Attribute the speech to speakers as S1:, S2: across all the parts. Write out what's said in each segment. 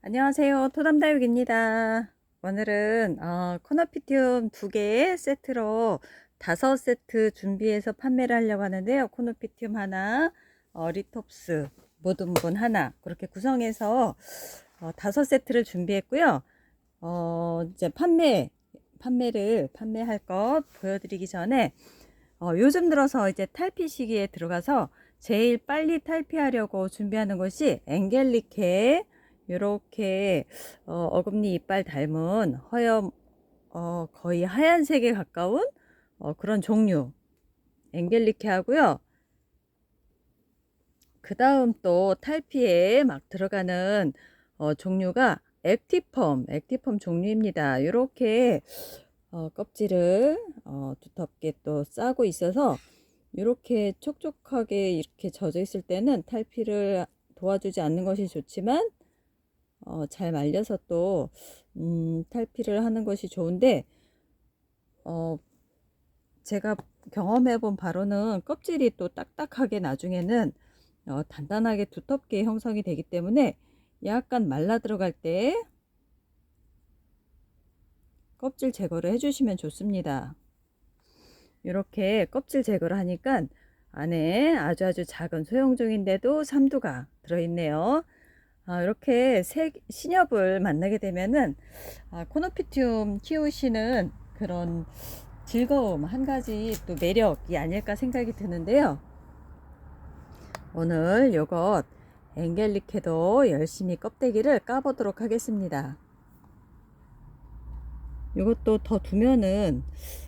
S1: 안녕하세요. 토담다육입니다. 오늘은 어, 코너피티움 두개 세트로 다섯 세트 준비해서 판매를 하려고 하는데요. 코너피티움 하나, 어, 리톱스 모든 분 하나 그렇게 구성해서 어, 다섯 세트를 준비했고요. 어, 이제 판매 판매를 판매할 것 보여드리기 전에 어, 요즘 들어서 이제 탈피 시기에 들어가서 제일 빨리 탈피하려고 준비하는 것이 앵겔리케 요렇게 어, 어금니 이빨 닮은 허염 어, 거의 하얀색에 가까운 어, 그런 종류 앵겔리케 하고요. 그 다음 또 탈피에 막 들어가는 어, 종류가 액티펌, 액티펌 종류입니다. 이렇게 어, 껍질을 어, 두텁게 또 싸고 있어서 이렇게 촉촉하게 이렇게 젖어 있을 때는 탈피를 도와주지 않는 것이 좋지만 어, 잘 말려서 또 음, 탈피를 하는 것이 좋은데 어, 제가 경험해 본 바로는 껍질이 또 딱딱하게 나중에는 어, 단단하게 두텁게 형성이 되기 때문에 약간 말라 들어갈 때 껍질 제거를 해주시면 좋습니다. 이렇게 껍질 제거를 하니까 안에 아주 아주 작은 소형종인데도 삼두가 들어있네요. 아, 이렇게 새 신엽을 만나게 되면은 아, 코노피티움 키우시는 그런 즐거움 한 가지 또 매력이 아닐까 생각이 드는데요. 오늘 요것 앵겔리케도 열심히 껍데기를 까보도록 하겠습니다. 이것도 더 두면은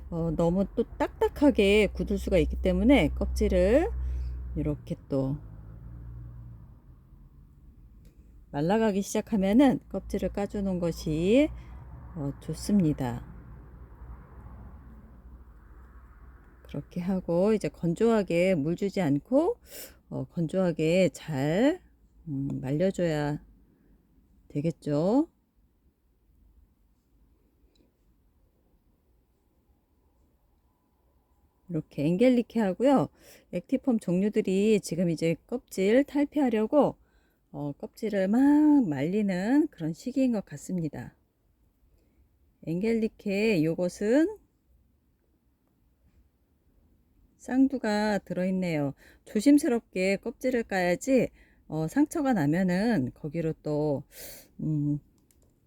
S1: 어, 너무 또 딱딱하게 굳을 수가 있기 때문에 껍질을 이렇게 또 말라가기 시작하면은 껍질을 까주는 것이 어, 좋습니다. 그렇게 하고 이제 건조하게 물 주지 않고 어, 건조하게 잘 음, 말려줘야 되겠죠. 이렇게 앵겔리케 하고요. 액티폼 종류들이 지금 이제 껍질 탈피하려고 어, 껍질을 막 말리는 그런 시기인 것 같습니다. 앵겔리케 요것은 쌍두가 들어있네요. 조심스럽게 껍질을 까야지 어, 상처가 나면은 거기로 또 음,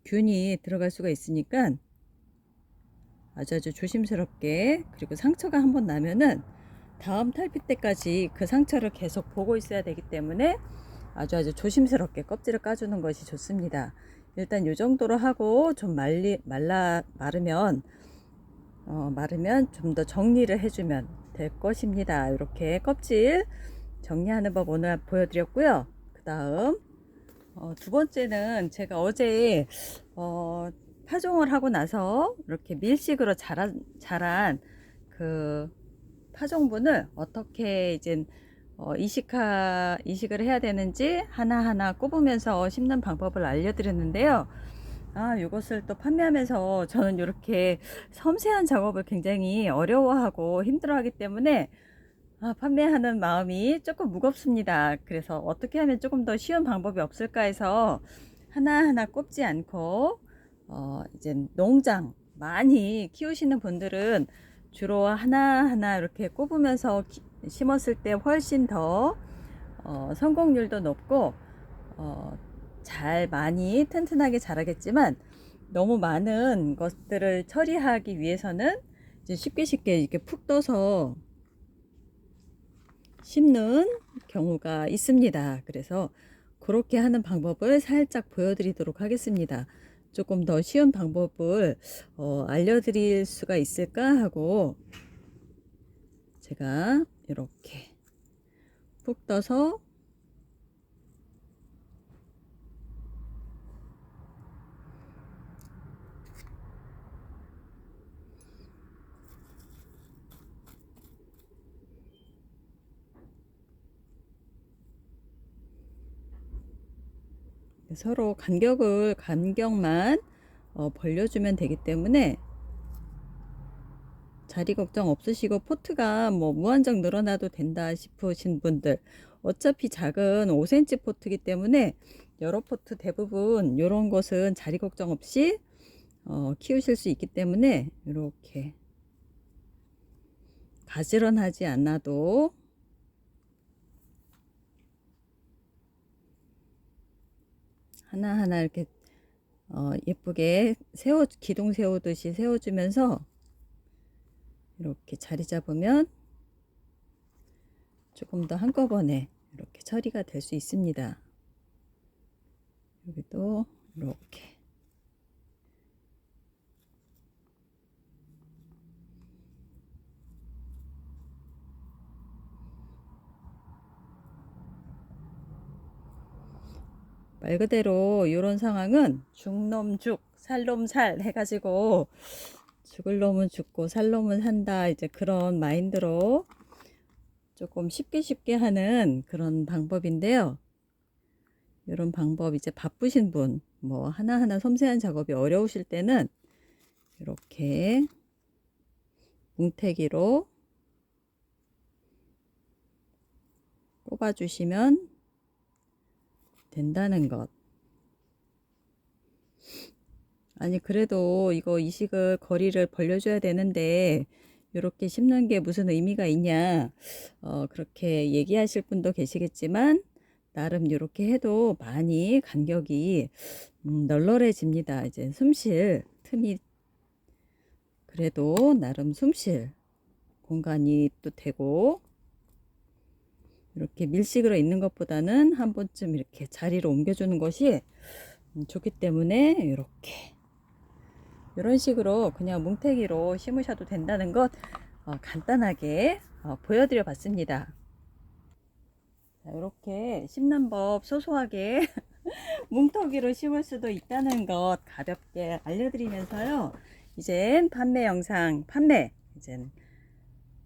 S1: 균이 들어갈 수가 있으니까 아주 아주 조심스럽게 그리고 상처가 한번 나면은 다음 탈피 때까지 그 상처를 계속 보고 있어야 되기 때문에 아주 아주 조심스럽게 껍질을 까주는 것이 좋습니다. 일단 이 정도로 하고 좀 말리 말라 마르면 어, 마르면 좀 더 정리를 해주면 될 것입니다. 이렇게 껍질 정리하는 법 오늘 보여드렸고요. 그 다음 어, 두 번째는 제가 어제 어, 파종을 하고 나서 이렇게 밀식으로 자란, 자란 그 파종분을 어떻게 이제 어, 이식하, 이식을 해야 되는지 하나하나 꼽으면서 심는 방법을 알려드렸는데요. 아, 이것을 또 판매하면서 저는 이렇게 섬세한 작업을 굉장히 어려워하고 힘들어하기 때문에 아, 판매하는 마음이 조금 무겁습니다. 그래서 어떻게 하면 조금 더 쉬운 방법이 없을까 해서 하나하나 꼽지 않고 어, 이제 농장 많이 키우시는 분들은 주로 하나하나 이렇게 꼽으면서 기, 심었을 때 훨씬 더 어, 성공률도 높고 어, 잘 많이 튼튼하게 자라겠지만 너무 많은 것들을 처리하기 위해서는 이제 쉽게 쉽게 이렇게 푹 떠서 심는 경우가 있습니다. 그래서 그렇게 하는 방법을 살짝 보여드리도록 하겠습니다. 조금 더 쉬운 방법을 어, 알려드릴 수가 있을까 하고 제가 이렇게 푹 떠서 서로 간격을 간격만 어, 벌려주면 되기 때문에 자리 걱정 없으시고 포트가 뭐 무한정 늘어나도 된다 싶으신 분들 어차피 작은 5cm 포트기 때문에 여러 포트 대부분 이런 것은 자리 걱정 없이 어, 키우실 수 있기 때문에 이렇게 가지런하지 않아도 하나하나 이렇게 어, 예쁘게 세워 기둥 세우듯이 세워주면서 이렇게 자리 잡으면 조금 더 한꺼번에 이렇게 처리가 될 수 있습니다. 여기도 이렇게 말 그대로 이런 상황은 죽놈 죽, 살놈 살 해가지고 죽을 놈은 죽고 살 놈은 산다 이제 그런 마인드로 조금 쉽게 쉽게 하는 그런 방법인데요. 이런 방법 이제 바쁘신 분, 뭐 하나하나 섬세한 작업이 어려우실 때는 이렇게 뭉태기로 꼽아주시면 된다는 것. 아니, 그래도 이거 이식을 거리를 벌려줘야 되는데, 이렇게 심는 게 무슨 의미가 있냐, 어, 그렇게 얘기하실 분도 계시겠지만, 나름 이렇게 해도 많이 간격이 음, 널널해집니다. 이제 숨쉴 틈이 그래도 나름 숨쉴 공간이 또 되고 이렇게 밀식으로 있는 것보다는 한 번쯤 이렇게 자리를 옮겨주는 것이 음, 좋기 때문에 이렇게 이런 식으로 그냥 뭉태기로 심으셔도 된다는 것 어, 간단하게 어, 보여드려 봤습니다. 자, 이렇게 심는 법 소소하게 뭉터기로 심을 수도 있다는 것 가볍게 알려드리면서요. 이젠 판매 영상 판매 이젠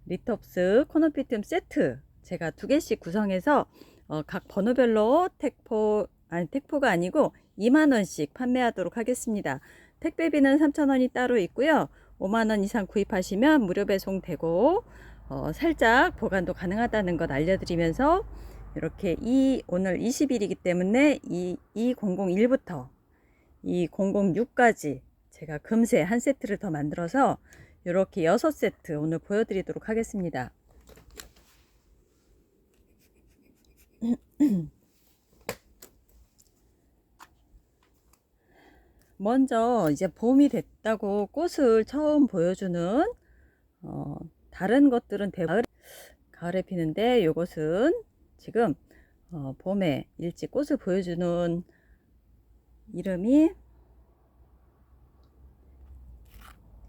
S1: 리톱스 코너피툼 세트 제가 두 개씩 구성해서 어, 각 번호별로 택포 아니 택포가 아니고 2만 원씩 판매하도록 하겠습니다. 택배비는 3천 원이 따로 있고요. 5만 원 이상 구입하시면 무료 배송되고 어, 살짝 보관도 가능하다는 것 알려드리면서 이렇게 이 오늘 20일이기 때문에 이 2001부터 2006까지 제가 금세 한 세트를 더 만들어서 이렇게 6세트 오늘 보여드리도록 하겠습니다. 먼저 이제 봄이 됐다고 꽃을 처음 보여주는 어, 다른 것들은 대부분 가을에 피는데 이것은 지금 어, 봄에 일찍 꽃을 보여주는 이름이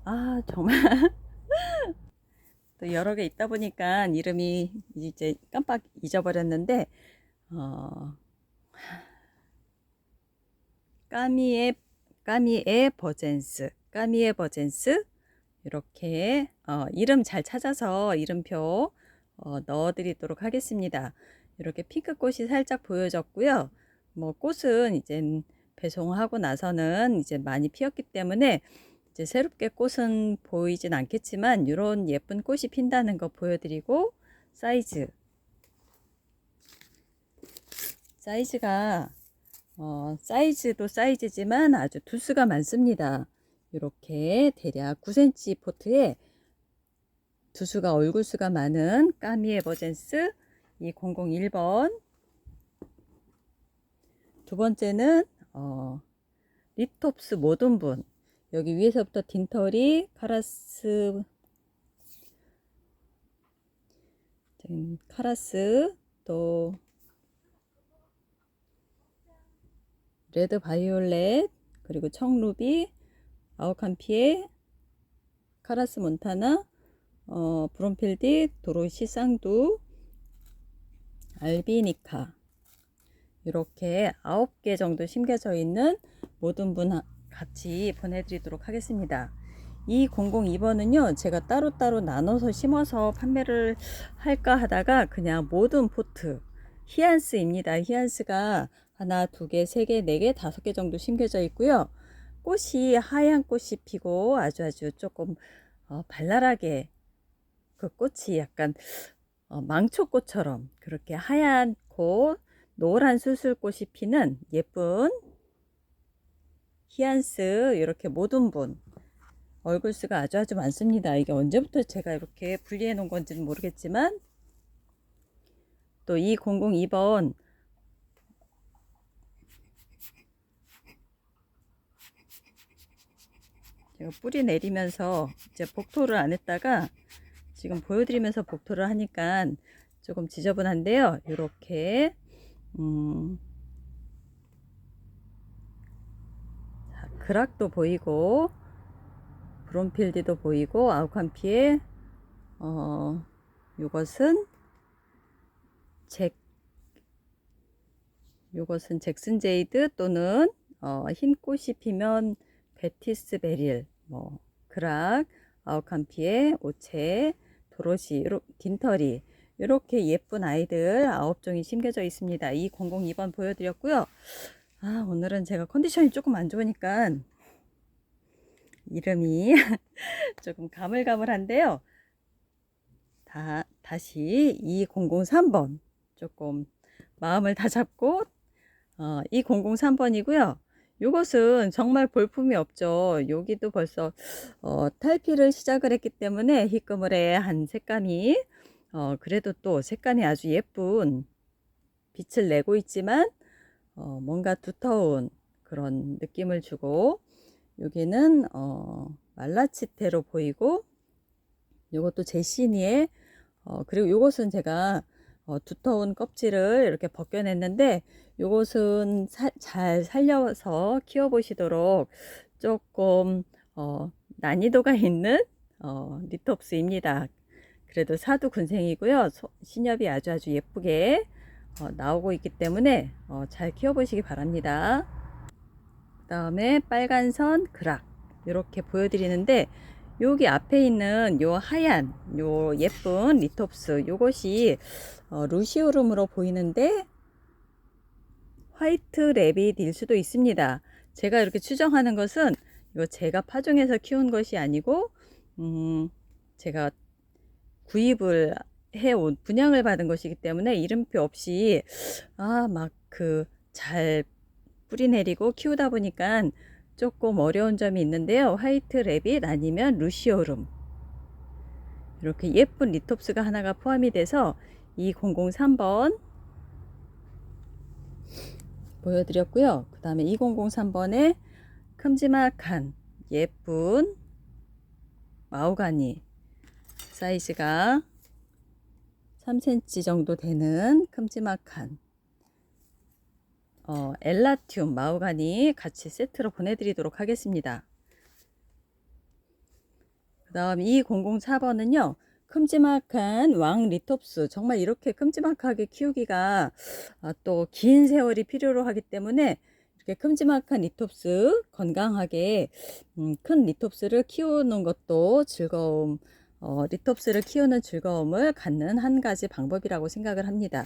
S1: 아 정말. 또 여러 개 있다 보니까 이름이 이제 깜빡 잊어버렸는데 어, 까미의 까미의 버젠스 까미의 버젠스 이렇게 어, 이름 잘 찾아서 이름표 어, 넣어드리도록 하겠습니다. 이렇게 핑크꽃이 살짝 보여졌고요. 뭐 꽃은 이제 배송하고 나서는 이제 많이 피었기 때문에 이제 새롭게 꽃은 보이진 않겠지만 이런 예쁜 꽃이 핀다는 거 보여드리고 사이즈 사이즈가 어, 사이즈도 사이즈지만 아주 두수가 많습니다. 이렇게 대략 9cm 포트에 두수가 얼굴수가 많은 까미 에버젠스 2001번 두 번째는 어, 리톱스 모든 분 여기 위에서부터 딘털이 카라스 음, 카라스 또 레드 바이올렛 그리고 청루비 아우칸피에 카라스 몬타나 어, 브론필디 도로시 쌍두 알비니카 이렇게 아홉 개 정도 심겨져 있는 모든 분 같이 보내드리도록 하겠습니다. 이 002번은요 제가 따로따로 나눠서 심어서 판매를 할까 하다가 그냥 모든 포트 히안스입니다. 히안스가 하나, 두 개, 세 개, 네 개, 다섯 개 정도 심겨져 있고요. 꽃이 하얀 꽃이 피고 아주 아주 조금 어, 발랄하게 그 꽃이 약간 어, 망초꽃처럼 그렇게 하얗고 노란 수술꽃이 피는 예쁜 히안스 이렇게 모든 분 얼굴 수가 아주 아주 많습니다. 이게 언제부터 제가 이렇게 분리해 놓은 건지는 모르겠지만 또 2002번 제가 뿌리 내리면서 이제 복토를 안 했다가 지금 보여드리면서 복토를 하니까 조금 지저분한데요. 이렇게 음, 자, 그락도 보이고 브론필드도 보이고 아우칸피에 어, 이것은 잭 요것은 잭슨 제이드 또는 어, 흰 꽃이 피면 베티스 베릴 뭐 그락 아우칸피에 오체 도로시 딘터리 이렇게 예쁜 아이들 아홉 종이 심겨져 있습니다. 이 002번 보여드렸고요. 아 오늘은 제가 컨디션이 조금 안 좋으니까 이름이 조금 가물가물한데요. 다, 다시 2003번 조금 마음을 다 잡고 어, 2003번이고요. 이것은 정말 볼품이 없죠. 여기도 벌써 어, 탈피를 시작을 했기 때문에 희끄물의 한 색감이 어, 그래도 또 색감이 아주 예쁜 빛을 내고 있지만 어, 뭔가 두터운 그런 느낌을 주고 여기는 어, 말라치테로 보이고 요것도 제시니에 어, 그리고 요것은 제가 어, 두터운 껍질을 이렇게 벗겨냈는데 요것은 사- 잘 살려서 키워보시도록 조금 어, 난이도가 있는 어, 리톱스입니다. 그래도 사두 군생이고요. 소- 신엽이 아주 아주 예쁘게 어, 나오고 있기 때문에 어, 잘 키워보시기 바랍니다. 그 다음에 빨간 선 그락 이렇게 보여드리는데 여기 앞에 있는 요 하얀 요 예쁜 리톱스 요것이 어, 루시오름으로 보이는데 화이트 레빗일 수도 있습니다. 제가 이렇게 추정하는 것은 이거 제가 파종해서 키운 것이 아니고 음, 제가 구입을 해온 분양을 받은 것이기 때문에 이름표 없이 아 막 그 잘 뿌리 내리고 키우다 보니까 조금 어려운 점이 있는데요. 화이트 레빗 아니면 루시오름 이렇게 예쁜 리톱스가 하나가 포함이 돼서 2003번 보여드렸고요. 그 다음에 2003번에 큼지막한 예쁜 마우가니 사이즈가 3cm 정도 되는 큼지막한 어, 엘라튬 마우가니 같이 세트로 보내드리도록 하겠습니다. 그 다음 2004번은요. 큼지막한 왕 리톱스 정말 이렇게 큼지막하게 키우기가 아, 또긴 세월이 필요로 하기 때문에 이렇게 큼지막한 리톱스 건강하게 음, 큰 리톱스를 키우는 것도 즐거움 어, 리톱스를 키우는 즐거움을 갖는 한 가지 방법이라고 생각을 합니다.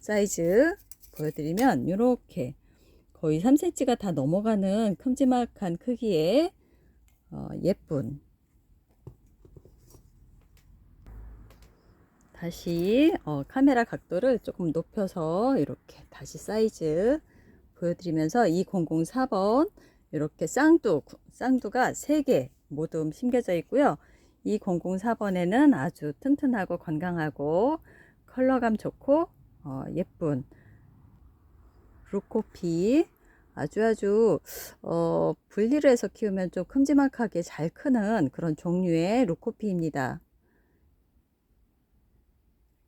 S1: 사이즈 보여드리면 이렇게 거의 3cm가 다 넘어가는 큼지막한 크기의 어, 예쁜 다시 어, 카메라 각도를 조금 높여서 이렇게 다시 사이즈 보여드리면서 2004번 이렇게 쌍두 쌍두가 3개 모두 심겨져 있고요. 2004번에는 아주 튼튼하고 건강하고 컬러감 좋고 어, 예쁜 루코피 아주 아주 어, 분리를 해서 키우면 좀 큼지막하게 잘 크는 그런 종류의 루코피입니다.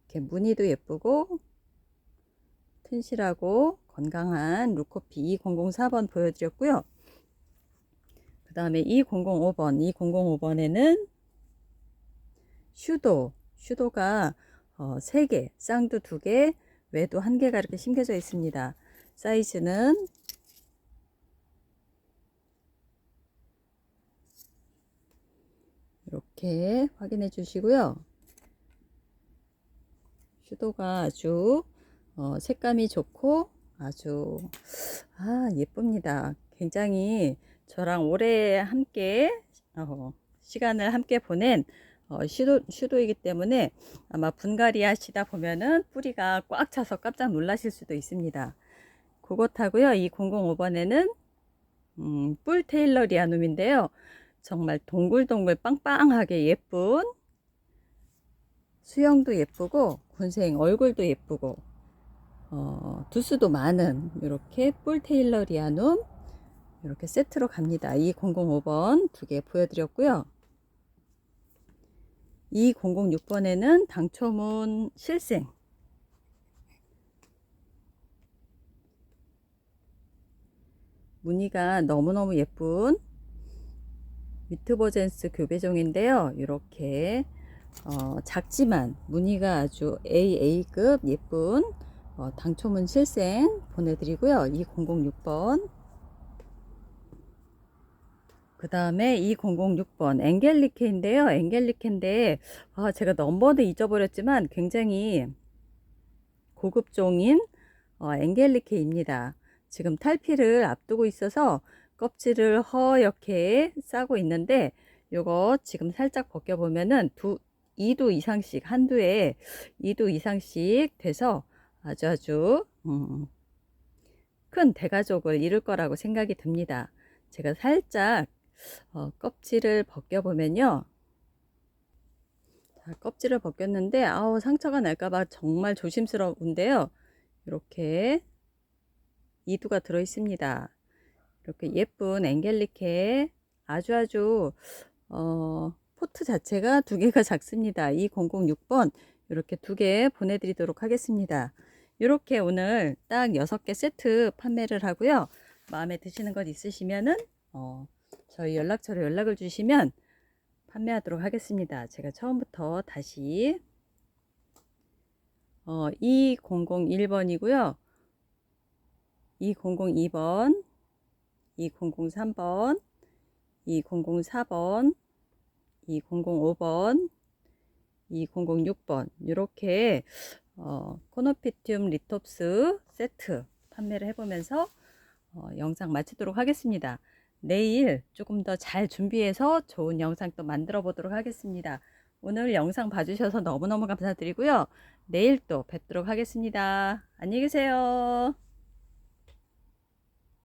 S1: 이렇게 무늬도 예쁘고 튼실하고 건강한 루코피 2004번 보여드렸고요. 그 다음에 2005번 2005번에는 슈도 슈도가 어, 3개 쌍두 2개 외도 1개가 이렇게 심겨져 있습니다. 사이즈는 이렇게 확인해 주시고요. 슈도가 아주 어, 색감이 좋고 아주 아 예쁩니다. 굉장히 저랑 오래 함께 어, 시간을 함께 보낸 어, 시도, 슈도이기 때문에 아마 분갈이 하시다 보면은 뿌리가 꽉 차서 깜짝 놀라실 수도 있습니다. 그것하고요. 이 005번에는 음, 뿔 테일러 리아눔인데요. 정말 동글동글 빵빵하게 예쁜 수영도 예쁘고 군생 얼굴도 예쁘고 어, 두수도 많은 이렇게 뿔 테일러 리아눔 이렇게 세트로 갑니다. 이 005번 두 개 보여드렸고요. 이 006번에는 당초문 실생 무늬가 너무너무 예쁜 미트버젠스 교배종인데요. 이렇게 어, 작지만 무늬가 아주 AA급 예쁜 어, 당초문 실생 보내드리고요. 2006번 그 다음에 2006번 엥겔리케인데요. 엥겔리케인데 아, 제가 넘버는 잊어버렸지만 굉장히 고급종인 어, 엥겔리케입니다. 지금 탈피를 앞두고 있어서 껍질을 허옇게 싸고 있는데 요거 지금 살짝 벗겨보면은 두 2도 이상씩 한두에 2도 이상씩 돼서 아주 아주 음, 큰 대가족을 이룰 거라고 생각이 듭니다. 제가 살짝 어, 껍질을 벗겨보면요. 자, 껍질을 벗겼는데 아우 상처가 날까봐 정말 조심스러운데요. 이렇게 이두가 들어 있습니다. 이렇게 예쁜 엥겔리케 아주 아주 어, 포트 자체가 두 개가 작습니다. 이 006번 이렇게 두 개 보내드리도록 하겠습니다. 이렇게 오늘 딱 6개 세트 판매를 하고요. 마음에 드시는 것 있으시면은 어, 저희 연락처로 연락을 주시면 판매하도록 하겠습니다. 제가 처음부터 다시 어, 2001번이고요. 2002번, 2003번, 2004번, 2005번, 2006번 이렇게 어, 코노피튬 리톱스 세트 판매를 해보면서 어, 영상 마치도록 하겠습니다. 내일 조금 더 잘 준비해서 좋은 영상 또 만들어 보도록 하겠습니다. 오늘 영상 봐주셔서 너무너무 감사드리고요. 내일 또 뵙도록 하겠습니다. 안녕히 계세요.